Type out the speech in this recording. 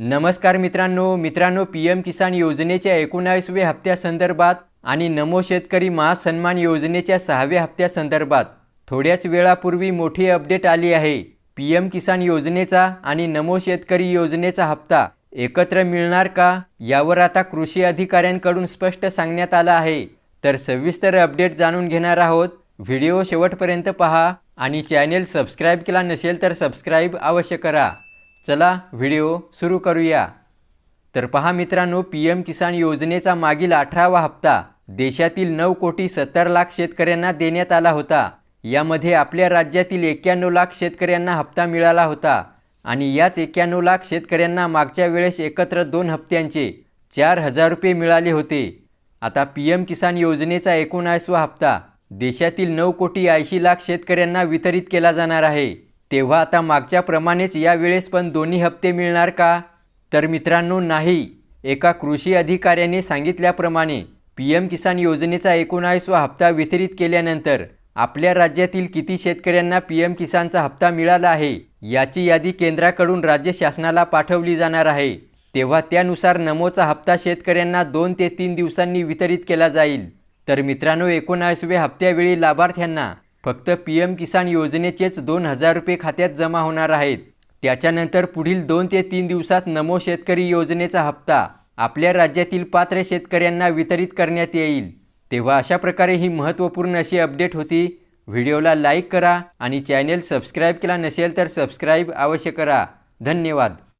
नमस्कार मित्रांनो मित्रांनो पी एम किसान योजनेच्या एकोणावीसव्या हप्त्यासंदर्भात आणि नमो शेतकरी महासन्मान योजनेच्या सहाव्या हप्त्यासंदर्भात थोड्याच वेळापूर्वी मोठी अपडेट आली आहे. पी एम किसान योजनेचा आणि नमो शेतकरी योजनेचा हप्ता एकत्र मिळणार का यावर आता कृषी अधिकाऱ्यांकडून स्पष्ट सांगण्यात आलं आहे. तर सविस्तर अपडेट जाणून घेणार आहोत. व्हिडिओ शेवटपर्यंत पहा आणि चॅनेल सबस्क्राईब केला नसेल तर सबस्क्राईब अवश्य करा. चला व्हिडिओ सुरू करूया. तर पहा मित्रांनो पी एम किसान योजनेचा मागील अठरावा हप्ता देशातील नऊ कोटी सत्तर लाख शेतकऱ्यांना देण्यात आला होता. यामध्ये आपल्या राज्यातील एक्क्याण्णव लाख शेतकऱ्यांना हप्ता मिळाला होता आणि याच एक्क्याण्णव लाख शेतकऱ्यांना मागच्या वेळेस एकत्र दोन हप्त्यांचे चार हजार रुपये मिळाले होते. आता पी एम किसान योजनेचा एकोणासवा हप्ता देशातील नऊ कोटी ऐंशी लाख शेतकऱ्यांना वितरित केला जाणार आहे. तेव्हा आता मागच्याप्रमाणेच यावेळेस पण दोन्ही हप्ते मिळणार का? तर मित्रांनो नाही. एका कृषी अधिकाऱ्याने सांगितल्याप्रमाणे पी एम किसान योजनेचा एकोणावीसवा हप्ता वितरित केल्यानंतर आपल्या राज्यातील किती शेतकऱ्यांना पी एम किसानचा हप्ता मिळाला आहे याची यादी केंद्राकडून राज्य शासनाला पाठवली जाणार आहे. तेव्हा त्यानुसार नमोचा हप्ता शेतकऱ्यांना दोन ते तीन दिवसांनी वितरित केला जाईल. तर मित्रांनो एकोणावीसव्या हप्त्यावेळी लाभार्थ्यांना फक्त पी एम किसान योजनेचेच दोन हजार रुपये खात्यात जमा होणार आहेत. त्याच्यानंतर पुढील दोन ते तीन दिवसात नमो शेतकरी योजनेचा हप्ता आपल्या राज्यातील पात्र शेतकऱ्यांना वितरित करण्यात येईल. तेव्हा अशा प्रकारे ही महत्त्वपूर्ण अशी अपडेट होती. व्हिडिओला लाईक करा आणि चॅनेल सबस्क्राईब केला नसेल तर सबस्क्राईब अवश्य करा. धन्यवाद.